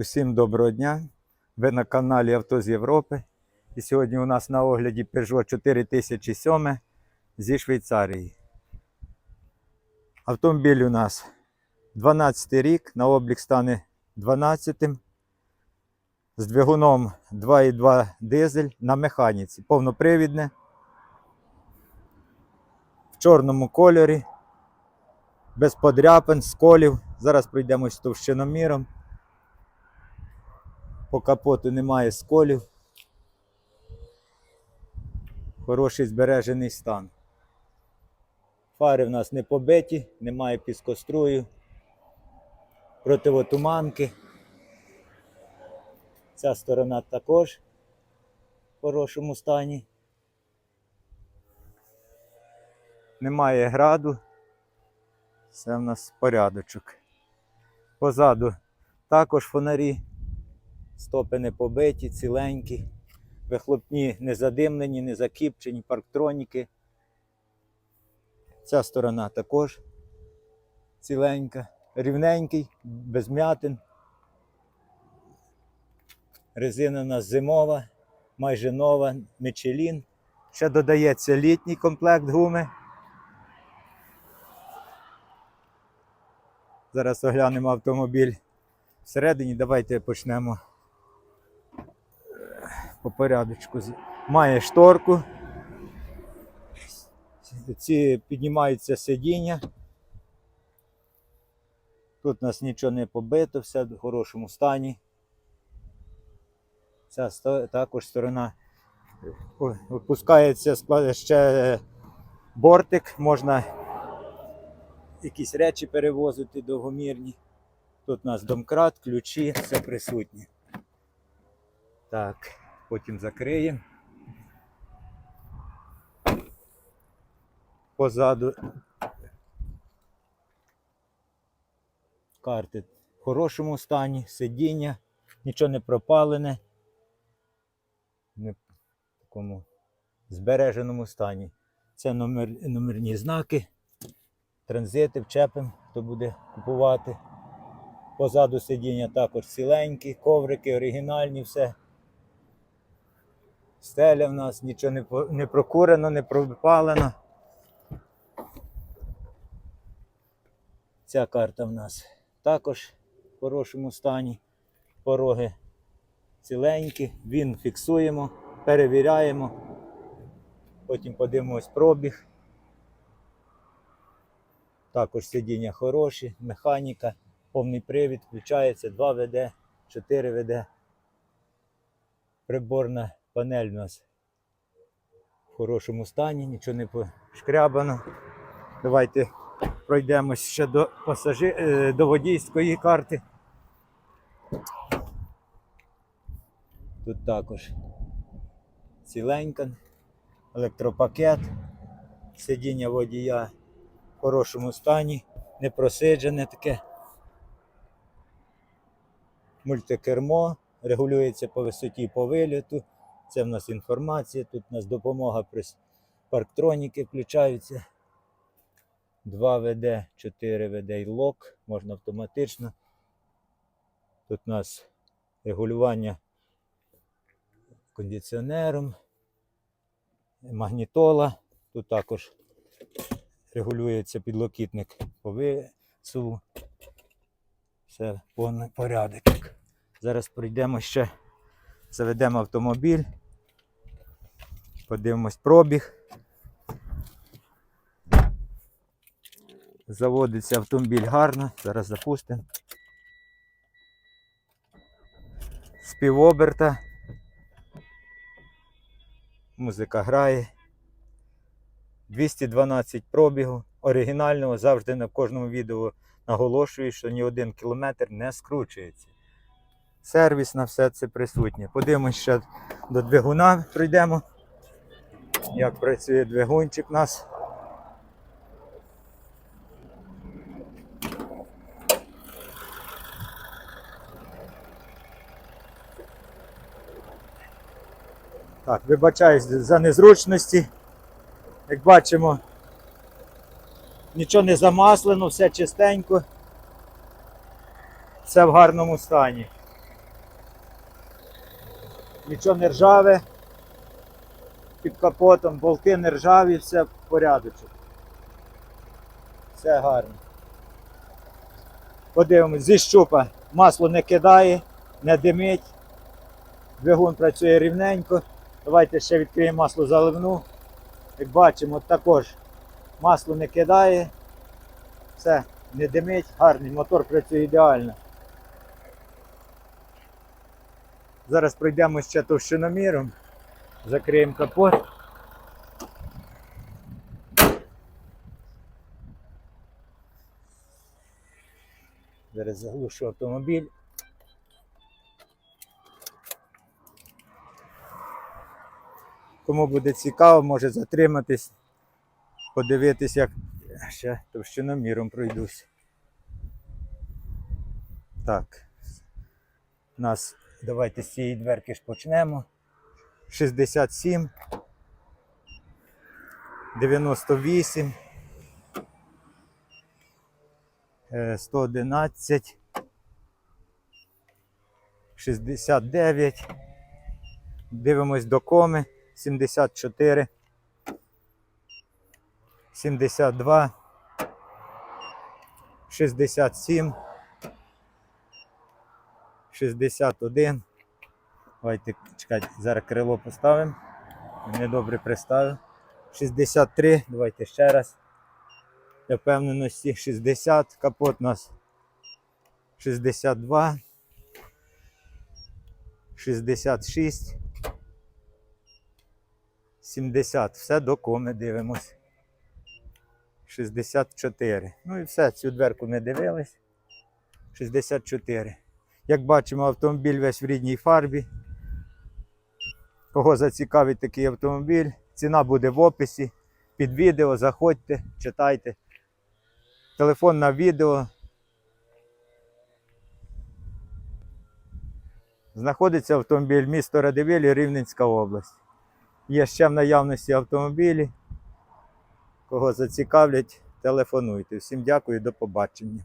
Усім доброго дня. Ви на каналі Авто з Європи. І сьогодні у нас на огляді Peugeot 4007 зі Швейцарії. Автомобіль у нас 12 рік, на облік стане 12 з двигуном 2,2 дизель на механіці. Повнопривідне. В чорному кольорі. Без подряпин, сколів. Зараз пройдемось товщиноміром. По капоту немає сколів. Хороший збережений стан. Фари в нас не побиті, немає піскострую, противотуманки. Ця сторона також в хорошому стані. Немає граду. Все в нас порядочок. Позаду також фонарі. Стопи не побиті, ціленькі, вихлопні не задимлені, не закіпчені, парктроніки. Ця сторона також ціленька, рівненький, без м'ятин. Резина у нас зимова, майже нова, Мичелін. Ще додається літній комплект гуми. Зараз оглянемо автомобіль всередині. Давайте почнемо по порядочку. Має шторку. Ці піднімаються сидіння. Тут у нас нічого не побито, все в хорошому стані. Ця також сторона опускається ще бортик, можна якісь речі перевозити довгомірні. Тут у нас домкрат, ключі, все присутнє. Так, потім закриємо. Позаду карти в хорошому стані, сидіння, нічого не пропалене. Не в такому збереженому стані. Це номер, номерні знаки, транзити, вчепимо, хто буде купувати. Позаду сидіння також ціленькі, коврики оригінальні, все. Стеля в нас нічого не, не прокурено, не пропалено. Ця карта в нас також в хорошому стані. Пороги ціленькі, він фіксуємо, перевіряємо. Потім подивимось пробіг. Також сидіння хороші, механіка, повний привід, включається 2 ВД, 4 ВД. Приборна панель у нас в хорошому стані, нічого не пошкрябано. Давайте пройдемось ще до, пасажи... е, до водійської карти. Тут також ціленька, електропакет, сидіння водія в хорошому стані, не просиджене таке. Мультикермо, регулюється по висоті по виліту. Це в нас інформація, тут у нас допомога при парктроніки включаються. 2 ВД, 4 ВД і лок, можна автоматично. Тут у нас регулювання кондиціонером, магнітола. Тут також регулюється підлокітник по висуву. Все повний порядок. Зараз пройдемо ще, заведемо автомобіль, подивимось пробіг. Заводиться автомобіль гарно, зараз запустимо. З півоберта. Музика грає. 212 пробігу. Оригінального завжди на кожному відео наголошую, що ні один кілометр не скручується. Сервіс на все це присутнє. Подивимось ще до двигуна прийдемо. Як працює двигунчик у нас. Так, вибачаюсь за незручності. Як бачимо, нічого не замаслено, все чистенько, все в гарному стані. нічого не ржаве. Під капотом болти не ржаві, все в порядочок. Все гарно. Подивимось, зі щупа масло не кидає, не димить. Двигун працює рівненько. Давайте ще відкриємо масло заливну. Як бачимо, також масло не кидає. Все, не димить, гарний, мотор працює ідеально. Зараз пройдемо ще товщиноміром. Закриємо капот. Зараз заглушу автомобіль. Кому буде цікаво, може затриматись, подивитись, як ще товщиноміром пройдусь. Так. Нас давайте з цієї дверки ж почнемо. 67, 98, е, 111, 69. Дивимось до коми. 74, 72, 67, 61. Давайте чекайте, зараз крило поставимо. Недобре приставив. 63, давайте ще раз. Для впевненості 60, капот у нас 62, 66, 70. Все до коми дивимось. 64. Ну і все, цю дверку не дивились. 64. Як бачимо, автомобіль весь в рідній фарбі. Кого зацікавить такий автомобіль, ціна буде в описі. Під відео заходьте, читайте. Телефон на відео. Знаходиться автомобіль місто Радивилі, Рівненська область. Є ще в наявності автомобілі. Кого зацікавлять, телефонуйте. Всім дякую, до побачення.